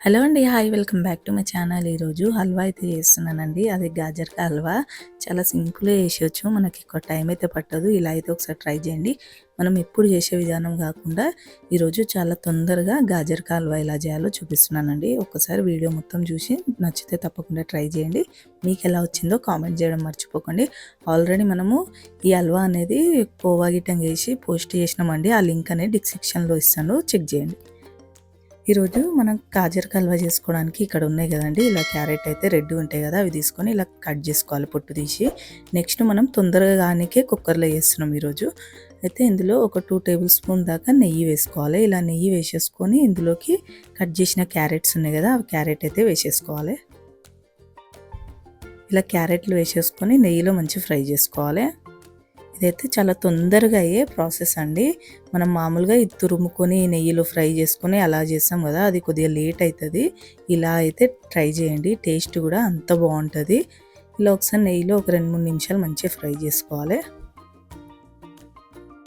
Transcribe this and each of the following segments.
Hello అండి hi welcome back to my channel. ఈరోజు హల్వా అయితే చేస్తున్నానండి. అది గాజర్కా హల్వా. చాలా సింపుల్గా చేసేయచ్చు. మనకి ఎక్కువ టైం అయితే పట్టదు. ఇలా అయితే ఒకసారి ట్రై చేయండి. మనం ఎప్పుడు చేసే విధానం కాకుండా ఈరోజు చాలా తొందరగా గాజర్ హల్వా ఎలా చేయాలో చూపిస్తున్నానండి. ఒకసారి వీడియో మొత్తం చూసి నచ్చితే తప్పకుండా ట్రై చేయండి. మీకు ఎలా వచ్చిందో కామెంట్ చేయడం మర్చిపోకండి. ఆల్రెడీ మనము ఈ హల్వా అనేది కోవా గిట్టం చేసి పోస్ట్ చేసినామండి. ఆ లింక్ అనేది డిస్క్రిప్షన్లో ఇస్తాను. చెక్ చేయండి. ఈరోజు మనం కాజర్ కల్వా చేసుకోవడానికి ఇక్కడ ఉన్నాయి కదండి. ఇలా క్యారెట్ అయితే రెడ్ ఉంటాయి కదా అవి తీసుకొని ఇలా కట్ చేసుకోవాలి పొట్టు తీసి. నెక్స్ట్ మనం తొందరగా కానికే కుక్కర్లో చేస్తున్నాం ఈరోజు. అయితే ఇందులో ఒక టూ టేబుల్ స్పూన్ దాకా నెయ్యి వేసుకోవాలి. ఇలా నెయ్యి వేసేసుకొని ఇందులోకి కట్ చేసిన క్యారెట్స్ ఉన్నాయి కదా అవి క్యారెట్ అయితే వేసేసుకోవాలి. ఇలా క్యారెట్లు వేసేసుకొని నెయ్యిలో మంచి ఫ్రై చేసుకోవాలి. ఇదైతే చాలా తొందరగా అయ్యే ప్రాసెస్ అండి. మనం మామూలుగా ఇది తురుముకొని నెయ్యిలో ఫ్రై చేసుకొని అలా చేస్తాం కదా అది కొద్దిగా లేట్ అవుతుంది ఇలా అయితే ట్రై చేయండి టేస్ట్ కూడా అంత బాగుంటుంది. ఇలా ఒకసారి నెయ్యిలో ఒక రెండు మూడు నిమిషాలు మంచిగా ఫ్రై చేసుకోవాలి.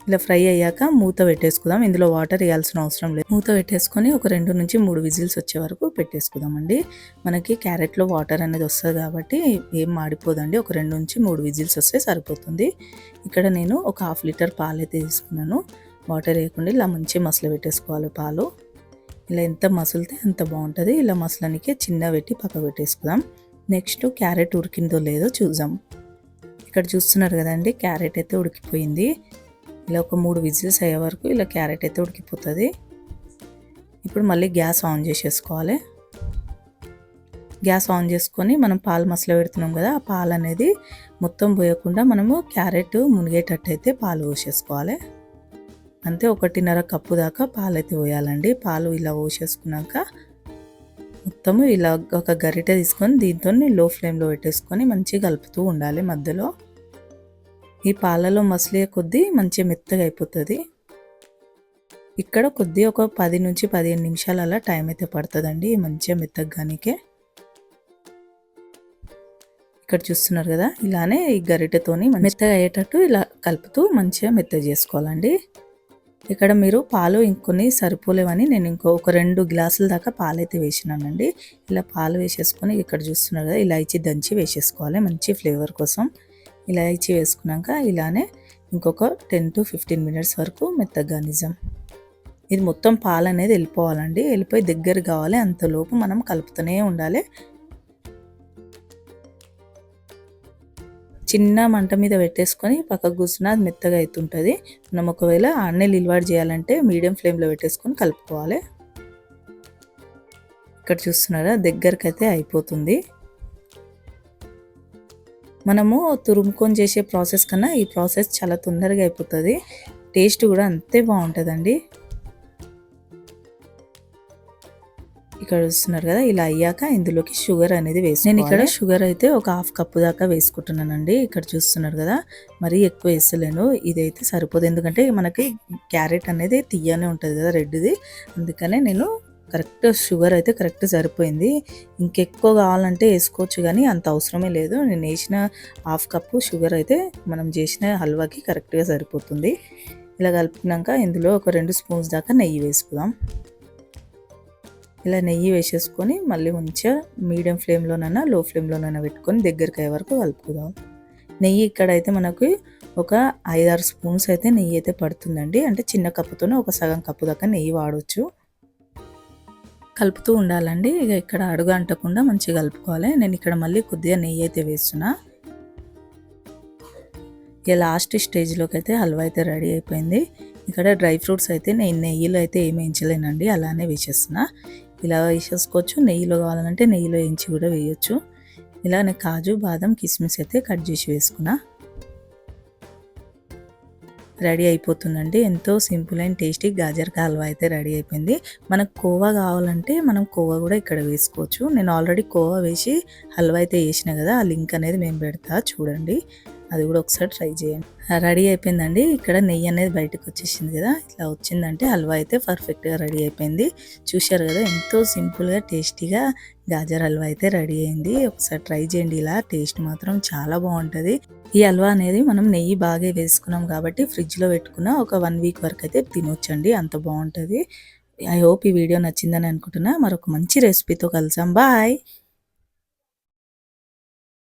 ఇలా ఫ్రై అయ్యాక మూత పెట్టేసుకుందాం. ఇందులో వాటర్ వేయాల్సిన అవసరం లేదు. మూత పెట్టేసుకొని ఒక రెండు నుంచి మూడు విజిల్స్ వచ్చే వరకు పెట్టేసుకుందామండి. మనకి క్యారెట్లో వాటర్ అనేది వస్తుంది కాబట్టి ఏం మాడిపోదండి. ఒక రెండు నుంచి మూడు విజిల్స్ వస్తే సరిపోతుంది. ఇక్కడ నేను ఒక హాఫ్ లీటర్ పాలు అయితే తీసుకున్నాను. వాటర్ వేయకుండా ఇలా మంచి మసలు పెట్టేసుకోవాలి పాలు. ఇలా ఎంత మసులితే అంత బాగుంటుంది. ఇలా మసలనికే చిన్న పెట్టి పక్క పెట్టేసుకుందాం. నెక్స్ట్ క్యారెట్ ఉడికిందో లేదో చూద్దాం. ఇక్కడ చూస్తున్నారు కదండి క్యారెట్ అయితే ఉడికిపోయింది. ఇలా ఒక మూడు విజిల్స్ అయ్యే వరకు ఇలా క్యారెట్ అయితే ఉడికిపోతుంది. ఇప్పుడు మళ్ళీ గ్యాస్ ఆన్ చేసేసుకోవాలి. గ్యాస్ ఆన్ చేసుకొని మనం పాలు మసలు పెడుతున్నాం కదా ఆ పాలు అనేది మొత్తం పోయకుండా మనము క్యారెట్ మునిగేటట్టు అయితే పాలు పోసేసుకోవాలి. అంతే ఒకటిన్నర కప్పు దాకా పాలు అయితే పోయాలండి. పాలు ఇలా పోసేసుకున్నాక మొత్తము ఇలా ఒక గరిటె తీసుకొని దీంతో లో ఫ్లేమ్లో పెట్టేసుకొని మంచిగా కలుపుతూ ఉండాలి మధ్యలో. ఈ పాలలో మసిలే కొద్దీ మంచిగా మెత్తగా అయిపోతుంది. ఇక్కడ కొద్ది ఒక పది నుంచి పదిహేను నిమిషాలు అలా టైం అయితే పడుతుందండి మంచిగా మెత్తగానికే ఇక్కడ చూస్తున్నారు కదా ఇలానే ఈ గరిటెతోని మెత్తగా అయ్యేటట్టు ఇలా కలుపుతూ మంచిగా మెత్తగా చేసుకోవాలండి. ఇక్కడ మీరు పాలు ఇంకొన్ని సరిపోలేవని నేను ఇంకో ఒక రెండు గ్లాసుల దాకా పాలు అయితే వేసినానండి. ఇలా పాలు వేసేసుకొని ఇక్కడ చూస్తున్నారు కదా ఇలా ఇచ్చి దంచి వేసేసుకోవాలి మంచి ఫ్లేవర్ కోసం. ఇలాచి వేసుకున్నాక ఇలానే ఇంకొక టెన్ టు ఫిఫ్టీన్ మినిట్స్ వరకు మెత్తగా నిజం ఇది మొత్తం పాలు అనేది వెళ్ళిపోవాలండి. వెళ్ళిపోయి దగ్గర కావాలి. అంతలోపు మనం కలుపుతూనే ఉండాలి. చిన్న మంట మీద పెట్టేసుకొని పక్కకు కూర్చున్న అది మెత్తగా అవుతుంటుంది మనం ఒకవేళ అన్నీ నిల్వాడు చేయాలంటే మీడియం ఫ్లేమ్లో పెట్టేసుకొని కలుపుకోవాలి. ఇక్కడ చూస్తున్నారా? దగ్గరకైతే అయితే అయిపోతుంది. మనము తురుముకొని చేసే ప్రాసెస్ కన్నా ఈ ప్రాసెస్ చాలా తొందరగా అయిపోతుంది. టేస్ట్ కూడా అంతే బాగుంటుందండి. ఇక్కడ చూస్తున్నారు కదా ఇలా అయ్యాక ఇందులోకి షుగర్ అనేది వేసి నేను ఇక్కడ షుగర్ అయితే ఒక హాఫ్ కప్పు దాకా వేసుకుంటున్నానండి. ఇక్కడ చూస్తున్నారు కదా మరీ ఎక్కువ వేసలేను ఇదైతే సరిపోదు. ఎందుకంటే మనకి క్యారెట్ అనేది తీయనే ఉంటుంది కదా రెడ్ది. అందుకనే నేను కరెక్ట్ షుగర్ అయితే కరెక్ట్ సరిపోయింది. ఇంకెక్కువ కావాలంటే వేసుకోవచ్చు కానీ అంత అవసరమే లేదు. నేను వేసిన హాఫ్ కప్పు షుగర్ అయితే మనం చేసిన హల్వాకి కరెక్ట్గా సరిపోతుంది. ఇలా కలిపినాక ఇందులో ఒక రెండు స్పూన్స్ దాకా నెయ్యి వేసుకుందాం. ఇలా నెయ్యి వేసేసుకొని మళ్ళీ మంచిగా మీడియం ఫ్లేమ్లోనైనా లో ఫ్లేమ్లోనైనా పెట్టుకొని దగ్గరికి అయ్యే వరకు కలుపుకుందాం. నెయ్యి ఇక్కడైతే మనకు ఒక ఐదారు స్పూన్స్ అయితే నెయ్యి అయితే పడుతుందండి. అంటే చిన్న కప్పుతోనే ఒక సగం కప్పు దాకా నెయ్యి వాడవచ్చు కలుపుతూ ఉండాలండి. ఇక ఇక్కడ అడుగు అంటకుండా మంచిగా కలుపుకోవాలి. నేను ఇక్కడ మళ్ళీ కొద్దిగా నెయ్యి అయితే వేస్తున్నా. ఇక లాస్ట్ స్టేజ్లోకి అయితే హల్వా అయితే రెడీ అయిపోయింది. ఇక్కడ డ్రై ఫ్రూట్స్ అయితే నేను నెయ్యిలో అయితే ఏమి వేయించలేనండి. అలానే వేసేస్తున్నా. ఇలా వేసేసుకోవచ్చు. నెయ్యిలో కావాలంటే నెయ్యిలో వేయించి కూడా వేయొచ్చు. ఇలా నేను కాజు బాదం కిస్మిస్ అయితే కట్ చేసి వేసుకున్నా. రెడీ అయిపోతుందండి. ఎంతో simple and tasty gajar halwa అయితే రెడీ అయిపోయింది. మనకు కోవా కావాలంటే మనం కోవా కూడా ఇక్కడ వేసుకోవచ్చు. నేను ఆల్రెడీ కోవా వేసి హల్వా అయితే వేసిన కదా ఆ లింక్ అనేది మేము పెడతా చూడండి. అది కూడా ఒకసారి ట్రై చేయండి. రెడీ అయిపోయిందండి. ఇక్కడ నెయ్యి అనేది బయటకు వచ్చేసింది కదా. ఇట్లా వచ్చిందంటే హల్వా అయితే పర్ఫెక్ట్గా రెడీ అయిపోయింది. చూశారు కదా ఎంతో సింపుల్గా టేస్టీగా గాజర్ హల్వా అయితే రెడీ అయింది. ఒకసారి ట్రై చేయండి. ఇలా టేస్ట్ మాత్రం చాలా బాగుంటుంది. ఈ హల్వా అనేది మనం నెయ్యి బాగా వేసుకున్నాం కాబట్టి ఫ్రిడ్జ్లో పెట్టుకున్న ఒక వన్ వీక్ వరకు అయితే తినొచ్చండి. అంత బాగుంటుంది. ఐ హోప్ ఈ వీడియో నచ్చిందని అనుకుంటున్నా. మరొక మంచి రెసిపీతో కలిసాం బాయ్!